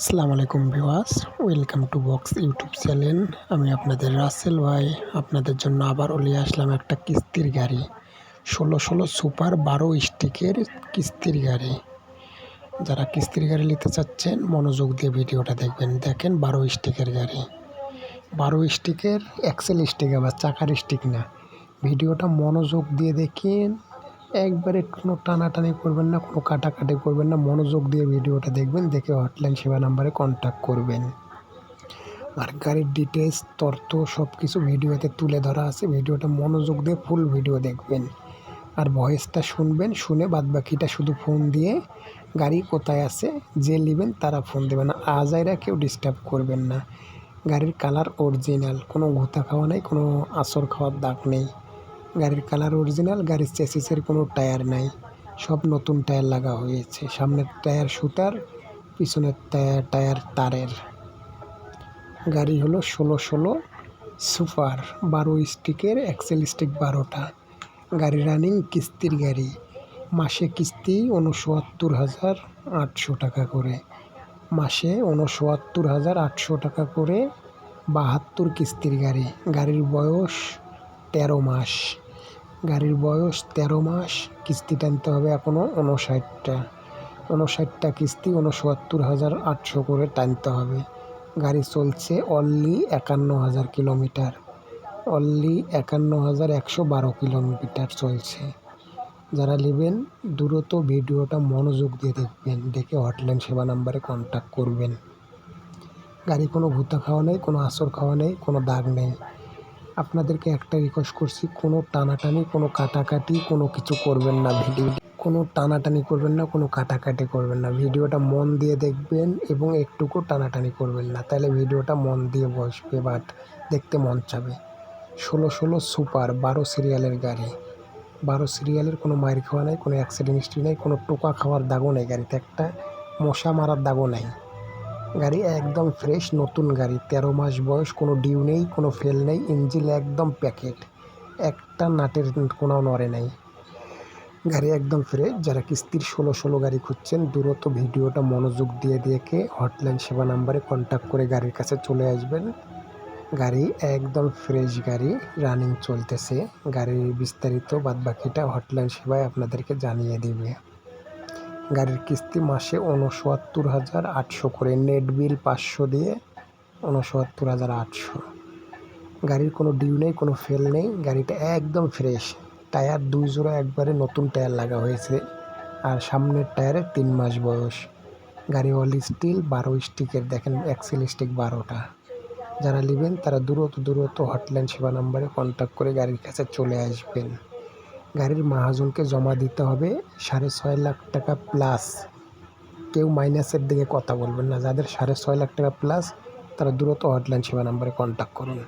আসসালামু আলাইকুম viewers welcome to box YouTube channel. আমি আপনাদের রাসেল ভাই, আপনাদের জন্য আবারও নিয়ে আসলাম একটা কিস্তির গাড়ি, ষোলো ষোলো সুপার বারো স্টিকের কিস্তির গাড়ি। যারা কিস্তির গাড়ি নিতে চাচ্ছেন, মনোযোগ দিয়ে ভিডিওটা দেখবেন। দেখেন বারো স্টিকের গাড়ি। বারো স্টিকের এক্সেল স্টিক আবার চাকার স্টিক না। ভিডিওটা মনোযোগ দিয়ে দেখেন একবারে কোনো টানাটানি করবেন না, কোনো কাটাকাটি করবেন না, মনোযোগ দিয়ে ভিডিওটা দেখবেন, দেখে হটলাইন সেবা নাম্বারে কন্ট্যাক্ট করবেন। আর গাড়ির ডিটেলস তথ্য সব কিছু ভিডিওতে তুলে ধরা আছে ভিডিওটা মনোযোগ দিয়ে ফুল ভিডিও দেখবেন। আর ভয়েসটা শুনবেন, শুনে বাদবাকিটা শুধু ফোন দিয়ে গাড়ি কোথায় আছে, যে নেবেন তারা ফোন দেবেন না, আজাইরা কেউ ডিস্টার্ব করবেন না। গাড়ির কালার অরিজিনাল কোনো ঘুতা খাওয়া নেই, কোনো আসর খাওয়ার দাগ নেই। গাড়ির কালার অরিজিনাল, গাড়ির চেসিসের কোনো টায়ার নাই। সব নতুন টায়ার লাগা হয়েছে। সামনের টায়ার সুতার, পিছনের টায়ার টায়ার তারের। গাড়ি হলো ষোলো ষোলো সুপার, বারো স্টিকের এক্সেল স্টিক বারোটা। গাড়ি রানিং কিস্তির গাড়ি। মাসে কিস্তি উনসত্তর হাজার আটশো টাকা করে। মাসে উনসত্তর হাজার আটশো টাকা করে বাহাত্তর কিস্তির গাড়ি। গাড়ির বয়স তেরো মাস। গাড়ির বয়স তেরো মাস, কিস্তি টানতে হবে এখনও উনষাটটা উনষাটটা কিস্তি উনসত্তর হাজার আটশো করে টানতে হবে। গাড়ি চলছে অনলি একান্ন হাজার কিলোমিটার। অনলি একান্ন হাজার একশো বারো কিলোমিটার চলছে। যারা নেবেন, দ্রুত ভিডিওটা মনোযোগ দিয়ে দেখবেন। দেখে হটলাইন সেবা নাম্বারে কন্ট্যাক্ট করবেন। গাড়ি কোনো ভূতা খাওয়া নেই, কোনো আসর খাওয়া নেই, কোনো দাগ নেই। আপনাদেরকে একটা রিকোয়েস্ট করছি, কোনো টানাটানি, কোনো কাটাকাটি, কোনো কিছু করবেন না ভিডিও কোনো টানাটানি করবেন না, কোনো কাটাকাটি করবেন না। ভিডিওটা মন দিয়ে দেখবেন এবং একটুকু টানাটানি করবেন না। তাহলে ভিডিওটা মন দিয়ে বসবে বাট দেখতে মন চাবে। ষোলো ষোলো সুপার, বারো সিরিয়ালের গাড়ি। বারো সিরিয়ালের কোনো মায়ের খাওয়া নেই, কোনো অ্যাক্সিডেন্ট হিস্ট্রি নেই, কোনো টোকা খাওয়ার দাগও নেই গাড়িতে। একটা মশা মারার দাগও নেই। গাড়ি একদম ফ্রেশ নতুন গাড়ি। তেরো মাস বয়স, কোনো ডিউ নেই, কোনো ফেল নেই ইঞ্জিন একদম প্যাকেট একটা নাটের কোনো নড়ে নেই। গাড়ি একদম ফ্রেশ যারা কিস্তির ষোলো ষোলো গাড়ি খুঁজছেন, দূরত ভিডিওটা মনোযোগ দিয়ে দেখে হটলাইন সেবা নাম্বারে কন্ট্যাক্ট করে গাড়ির কাছে চলে আসবেন। গাড়ি একদম ফ্রেশ গাড়ি রানিং চলতেছে। গাড়ির বিস্তারিত বাদবাকিটা হটলাইন সেবায় আপনাদেরকে জানিয়ে দিবে। গাড়ির কিস্তি মাসে উনসত্তর হাজার আটশো করে, নেট বিল পাঁচশো দিয়ে উনসত্তর হাজার আটশো। গাড়ির কোনো ডিউ নেই, কোনো ফেল নেই, গাড়িটা একদম ফ্রেশ। টায়ার দুই জোড়া একবারে নতুন টায়ার লাগা হয়েছে, আর সামনের টায়ারে তিন মাস বয়স। গাড়ি অল স্টিল, বারো স্টিকের, দেখেন এক্সেল স্টিক বারোটা। যারা নেবেন তারা দূরত দূরত হটলাইন সেবা নাম্বারে কন্ট্যাক্ট করে গাড়ির কাছে চলে আসবেন। গাড়ির মাহাজনকে জমা দিতে হবে সাড়ে ছয় লাখ টাকা প্লাস কেউ মাইনাসের দিকে কথা বলবেন না, যাদের সাড়ে ছয় লাখ টাকা প্লাস তারা দ্রুত হটলাইন সেবা নাম্বারে কন্ট্যাক্ট করুন।